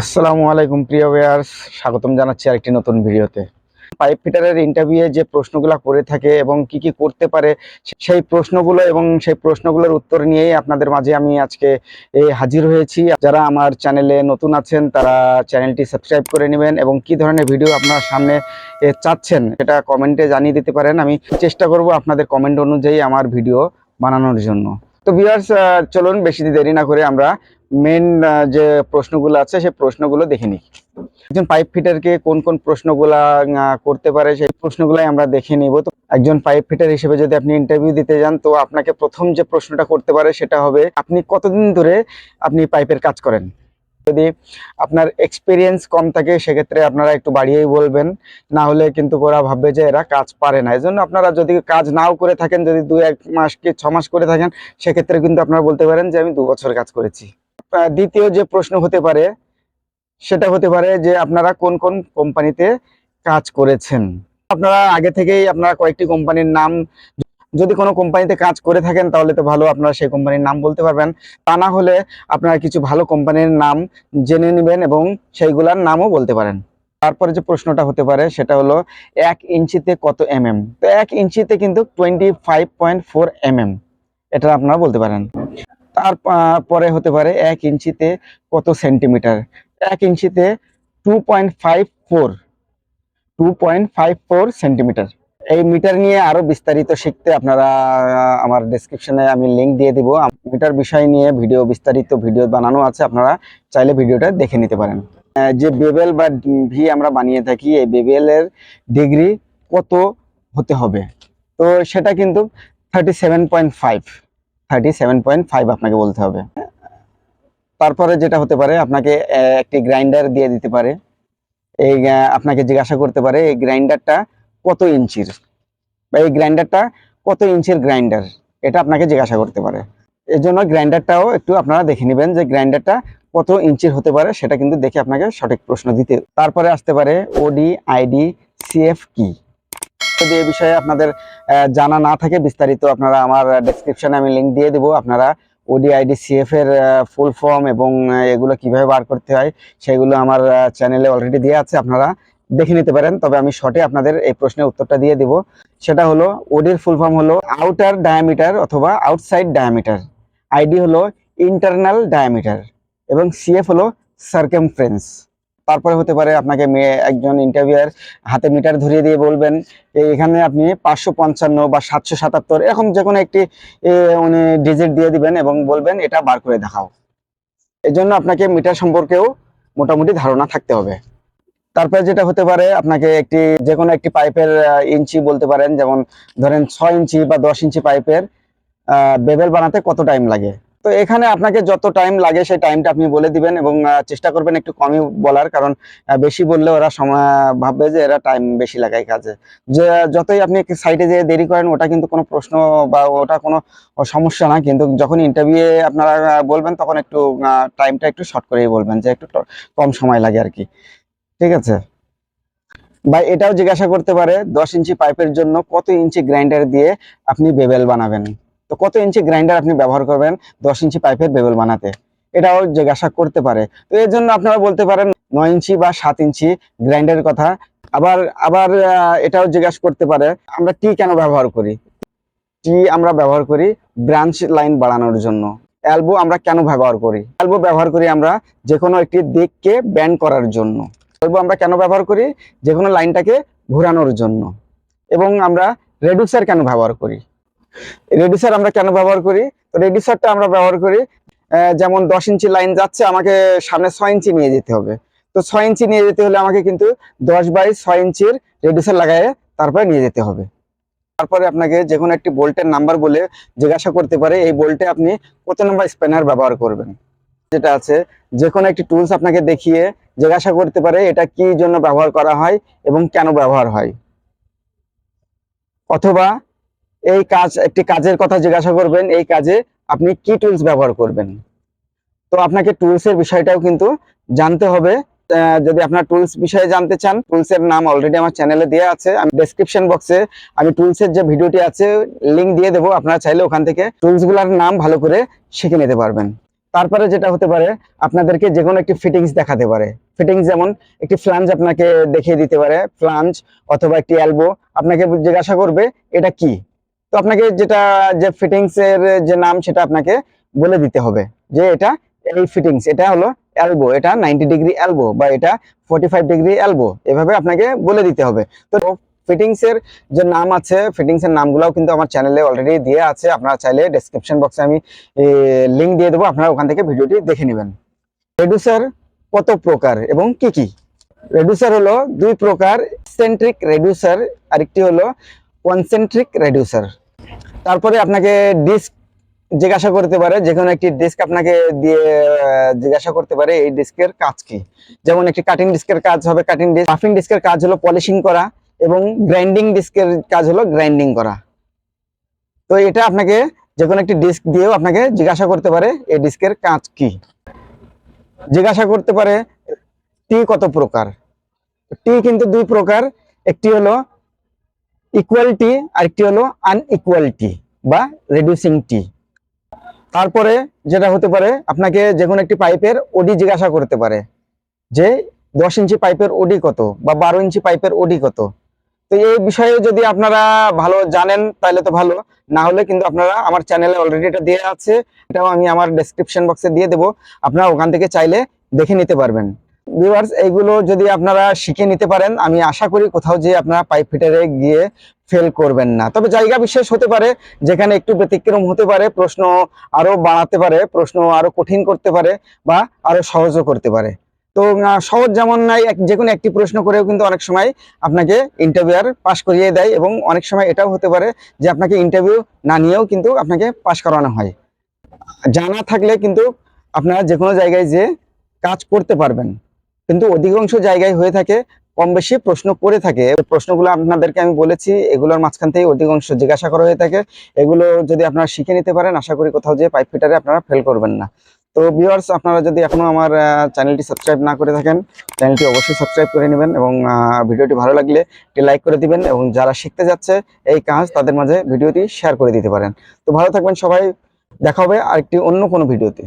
আসসালামু আলাইকুম, প্রিয় ভিউয়ার্স স্বাগতম জানাচ্ছি আরেকটি নতুন ভিডিওতে। পাইপ ফিটারের ইন্টারভিউয়ে যে প্রশ্নগুলো করে থাকে এবং কি কি করতে পারে, সেই প্রশ্নগুলো এবং সেই প্রশ্নগুলোর উত্তর নিয়েই আপনাদের মাঝে আমি আজকে হাজির হয়েছি। যারা আমার চ্যানেলে নতুন আছেন, তারা চ্যানেলটি সাবস্ক্রাইব করে নেবেন এবং কি ধরনের ভিডিও আপনার সামনে চাচ্ছেন, সেটা কমেন্টে জানিয়ে দিতে পারেন। আমি চেষ্টা করব আপনাদের কমেন্ট অনুযায়ী আমার ভিডিও বানানোর জন্য। তো ভিউয়ার্স চলুন, বেশি দেরি না করে আমরা মেন যে প্রশ্নগুলো আছে, সেই প্রশ্নগুলো দেখে নিই। একজন পাইপ ফিটারকে কোন কোন প্রশ্নগুলা করতে পারে, সেই প্রশ্নগুলাই আমরা দেখে নিব। তো একজন পাইপ ফিটার হিসেবে যদি আপনি ইন্টারভিউ দিতে যান, তো আপনাকে প্রথম যে প্রশ্নটা করতে পারে, সেটা হবে, আপনি কতদিন ধরে আপনি পাইপের কাজ করেন? যদি আপনার এক্সপিরিয়েন্স কম থাকে, সেক্ষেত্রে আপনারা একটু বাড়িয়েই বলবেন। না হলে কিন্তু ওরা ভাববে যে এরা কাজ পারে না। এই জন্য আপনারা যদি কাজ নাও করে থাকেন, যদি দু এক মাস কি ছ মাস করে থাকেন, সেক্ষেত্রে কিন্তু আপনারা বলতে পারেন যে, আমি দু বছর কাজ করেছি। দ্বিতীয় যে প্রশ্ন হতে পারে, সেটা হতে পারে যে আপনারা কোন কোন কোম্পানিতে কাজ করেছেন? আপনারা আগে থেকেই আপনারা কয়েকটি কোম্পানির নাম, যদি কোনো কোম্পানিতে কাজ করে থাকেন তাহলে তো ভালো, আপনারা সেই কোম্পানির নাম বলতে পারবেন। তা না হলে আপনারা কিছু ভালো কোম্পানির নাম জেনে নেবেন এবং সেইগুলার নামও বলতে পারেন। তারপরে যে প্রশ্নটা হতে পারে, সেটা হলো এক ইঞ্চিতে কত এমএম? তো এক ইঞ্চিতে কিন্তু twenty five point four mm, এটা আপনারা বলতে পারেন। তার আহ, পরে হতে পারে এক ইঞ্চিতে কত সেন্টিমিটার? এক ইঞ্চিতে two point five four two point five four centimetre. এই মিটার নিয়ে আরও বিস্তারিত শিখতে আপনারা আমার ডেসক্রিপশনে আমি লিঙ্ক দিয়ে দিব। মিটার বিষয় নিয়ে ভিডিও বিস্তারিত ভিডিও বানানো আছে আপনারা চাইলে ভিডিওটা দেখে নিতে পারেন। যে বেবেল বা ভি আমরা বানিয়ে থাকি এই বেবেলের ডিগ্রি কত হতে হবে? তো সেটা কিন্তু thirty seven point five thirty seven point five আপনাকে বলতে হবে। তারপরে যেটা হতে পারে, আপনাকে একটি গ্রাইন্ডার দিয়ে দিতে পারে। এই আপনাকে জিজ্ঞাসা করতে পারে, এই গ্রাইন্ডারটা কত ইঞ্চির? বা এই গ্রাইন্ডারটা কত ইঞ্চির গ্রাইন্ডার? এটা আপনাকে জিজ্ঞাসা করতে পারে। এর জন্য গ্রাইন্ডারটাও একটু আপনারা দেখে নেবেন যে গ্রাইন্ডারটা কত ইঞ্চির হতে পারে, সেটা কিন্তু দেখে আপনাকে সঠিক প্রশ্ন দিতে তারপরে আসতে পারে ওডি আইডি সিএফ কি? যদি এই বিষয়ে আপনাদের জানা না থাকে বিস্তারিত আপনারা আমার ডেসক্রিপশনে আমি লিংক দিয়ে দিব। আপনারা ওডি আইডি সিএফ এর ফুল ফর্ম এবং এগুলো কীভাবে বার করতে হয় সেগুলো আমার চ্যানেলে অলরেডি দেওয়া আছে, আপনারা দেখে নিতে পারেন। তবে আমি শর্টে আপনাদের এই প্রশ্নের উত্তরটা দিয়ে দিব। সেটা হলো ওডির ফুল ফর্ম হলো আউটার ডায়ামিটার অথবা আউটসাইড ডায়ামিটার আইডি হলো ইন্টারনাল ডায়ামিটার এবং সিএফ হলো সার্কেমফ্রেন্স তারপরে হতে পারে আপনাকে মেয়ে- একজন ইন্টারভিউয়ার হাতে মিটার ধরিয়ে দিয়ে বলবেন এখানে আপনি পাঁচশো পঞ্চান্ন বা সাতশো সাতাত্তর এরকম যে কোনো একটি উনি ডিজিট দিয়ে দিবেন এবং বলবেন, এটা বার করে দেখাও। এই জন্য আপনাকে মিটার সম্পর্কেও মোটামুটি ধারণা থাকতে হবে। তারপরে যেটা হতে পারে, আপনাকে একটি যে কোনো একটি পাইপের ইঞ্চি বলতে পারেন, যেমন ধরেন ছয় ইঞ্চি বা দশ ইঞ্চি পাইপের বেবেল বানাতে কত টাইম লাগে? তো এখানে আপনাকে যত টাইম লাগে সেই টাইমটা আপনি বলে দিবেন এবং চেষ্টা করবেন একটু কমই বলার কারণ বেশি বললে ওরা সময় ভাববে যে এরা টাইম বেশি লাগায় কাজে। যে, যতই আপনি সাইডে যেয়ে দেরি করেন, ওটা কিন্তু কোনো প্রশ্ন বা ওটা কোনো সমস্যা না, কিন্তু যখন ইন্টারভিউ আপনারা বলবেন, তখন একটু টাইমটা একটু শর্ট করেই বলবেন যে একটু কম সময় লাগে আর কি। ঠিক আছে? বা এটাও জিজ্ঞাসা করতে পারে, দশ ইঞ্চি পাইপের জন্য কত ইঞ্চি গ্রাইন্ডার দিয়ে আপনি বেবেল বানাবেন? তো কত ইঞ্চি গ্রাইন্ডার আপনি ব্যবহার করবেন? দশ ইঞ্চি পাইপের বেবেল বানাতে। এটাও জিজ্ঞাসা করতে পারে। তো এর জন্য আপনারা বলতে পারেন নয় ইঞ্চি বা সাত ইঞ্চি গ্রাইন্ডারের কথা। আবার আবার এটাও জিজ্ঞাসা করতে পারে, আমরা টি কেন ব্যবহার করি? টি আমরা ব্যবহার করি ব্রাঞ্চ লাইন বাড়ানোর জন্য। অ্যালবো আমরা কেন ব্যবহার করি? অ্যালবো ব্যবহার করি আমরা যে কোনো একটি দিককে ব্যান্ড করার জন্য। অ্যালবো আমরা কেন ব্যবহার করি? যে কোনো লাইনটাকে ঘোরানোর জন্য। এবং আমরা রেডুক্সার কেন ব্যবহার করি? রেডিউসার আমরা কেন ব্যবহার করি? তো রেডিউসারটা আমরা ব্যবহার করি যেমন দশ ইঞ্চি লাইন যাচ্ছে, আমাকে সামনে ছয় ইঞ্চি নিয়ে যেতে হবে। তো ছয় ইঞ্চি নিয়ে যেতে হলে আমাকে কিন্তু দশ বাই ছয় ইঞ্চির রেডিউসার লাগায়ে তারপরে নিয়ে যেতে হবে। তারপরে আপনাকে যে কোনো একটি বোল্টের নাম্বার বলে জিজ্ঞাসা করতে পারে, এই বোল্টে আপনি কত নম্বর স্প্যানার ব্যবহার করবেন। যেটা আছে, যে কোনো একটি টুলস আপনাকে দেখিয়ে জিজ্ঞাসা করতে পারে, এটা কি জন্য ব্যবহার করা হয় এবং কেন ব্যবহার হয়। অথবা এই কাজ, একটি কাজের কথা জিজ্ঞাসা করবেন, এই কাজে আপনি কি টুলস ব্যবহার করবেন? তো আপনাকে টুলস এর বিষয়টাও কিন্তু জানতে হবে। যদি আপনার টুলস বিষয়ে জানতে চান টুলস এর নাম অলরেডি আমার চ্যানেলে দেওয়া আছে। আমি ডেসক্রিপশন বক্সে আমি টুলস এর যে ভিডিওটি আছে লিংক দিয়ে দেবো। আপনারা চাইলে ওখান থেকে টুলসগুলার নাম ভালো করে শিখে নিতে পারবেন। তারপরে যেটা হতে পারে, আপনাদেরকে যে কোনো একটি ফিটিংস দেখাতে পারে। ফিটিংস যেমন, একটি ফ্লাঞ্জ আপনাকে দেখিয়ে দিতে পারে। ফ্লাঞ্জ অথবা একটি এলবো আপনাকে জিজ্ঞাসা করবে, এটা কি? আপনাকে যেটা, যে ফিটিংস এর, যে নাম সেটা আপনাকে বলে দিতে হবে যে এটা এই ফিটিংস এটা হলো এলবো এটা নাইনটি ডিগ্রি এলবো বা এটা ফোর্টি ফাইভ ডিগ্রি এলবো এভাবে আপনাকে বলে দিতে হবে। তো ফিটিংস এর যে নাম আছে ফিটিংস এর নামগুলোও কিন্তু আমার চ্যানেলে অলরেডি দিয়ে আছে, আপনারা চাইলে ডেসক্রিপশন বক্সে আমি লিংক দিয়ে দেবো, আপনারা ওখান থেকে ভিডিওটি দেখে নেবেন। রেডুসার কত প্রকার এবং কি কি? রেডুসার হলো দুই প্রকার সেন্ট্রিক রেডুসার আরেকটি হলো কনসেন্ট্রিক রেডুসার তারপরে আপনাকে ডিস্ক জিজ্ঞাসা করতে পারে, যে কোনো একটি ডিস্ক আপনাকে দিয়ে জিজ্ঞাসা করতে পারে এই ডিস্কের কাজ কি। যেমন একটি কাটিং ডিস্কের কাজ হবে কাটিং ডিস্ক পাফিং ডিস্কের কাজ হলো পলিশিং করা এবং গ্রাইন্ডিং ডিস্কের কাজ হলো গ্রাইন্ডিং করা। তো এটা আপনাকে যে কোনো একটি ডিস্ক দিয়েও আপনাকে জিজ্ঞাসা করতে পারে এই ডিস্কের কাজ কি। জিজ্ঞাসা করতে পারে, টি কত প্রকার? টি কিন্তু দুই প্রকার, একটি হলো ইকুয়াল টি আরেকটি হলো? আনইকুয়াল টি বা রেডিউসিং টি তারপরে যেটা হতে পারে, আপনাকে যে কোনো একটি পাইপের ওডি জিজ্ঞাসা করতে পারে যে দশ ইঞ্চি পাইপের ওডি কত বা বারো ইঞ্চি পাইপের ওডি কত? তো এই বিষয়ে যদি আপনারা ভালো জানেন, তাহলে তো ভালো। না হলে কিন্তু আপনারা আমার চ্যানেলে অলরেডি এটা দেওয়া আছে, এটাও আমি আমার ডেসক্রিপশন বক্সে দিয়ে দেবো। আপনারা ওখান থেকে চাইলে দেখে নিতে পারবেন। ভিউয়ার্স এইগুলো যদি আপনারা শিখে নিতে পারেন, আমি আশা করি কোথাও যে আপনারা পাইপ ফিটারে গিয়ে ফেল করবেন না। তবে জায়গা বিশেষ হতে পারে, যেখানে একটু ব্যতিক্রম হতে পারে, প্রশ্ন আরও বাড়াতে পারে, প্রশ্ন আরও কঠিন করতে পারে বা আরও সহজও করতে পারে। তো সহজ যেমন নাই যে কোনো একটি প্রশ্ন করেও কিন্তু অনেক সময় আপনাকে ইন্টারভিউয়ার পাশ করিয়ে দেয় এবং অনেক সময় এটাও হতে পারে যে আপনাকে ইন্টারভিউ না নিয়েও কিন্তু আপনাকে পাশ করানো হয়। জানা থাকলে কিন্তু আপনারা যে কোনো জায়গায় যে কাজ করতে পারবেন। কিন্তু অধিকাংশ জায়গায় হয়ে থাকে কম বেশি প্রশ্ন করে থাকে। প্রশ্নগুলো আপনাদেরকে আমি বলেছি, এগুলোর মাঝখান থেকে অধিকাংশ জিজ্ঞাসা করা হয়ে থাকে। এগুলো যদি আপনারা শিখে নিতে পারেন, আশা করি কোথাও যে পাইপ ফিটারে আপনারা ফেল করবেন না। তো ভিউয়ার্স আপনারা যদি এখনও আমার চ্যানেলটি সাবস্ক্রাইব না করে থাকেন চ্যানেলটি অবশ্যই সাবস্ক্রাইব করে নেবেন এবং ভিডিওটি ভালো লাগলে একটি লাইক করে দিবেন এবং যারা শিখতে যাচ্ছে এই কাজ, তাদের মাঝে ভিডিওটি শেয়ার করে দিতে পারেন। তো ভালো থাকবেন সবাই, দেখা হবে আরেকটি অন্য কোনো ভিডিওতে।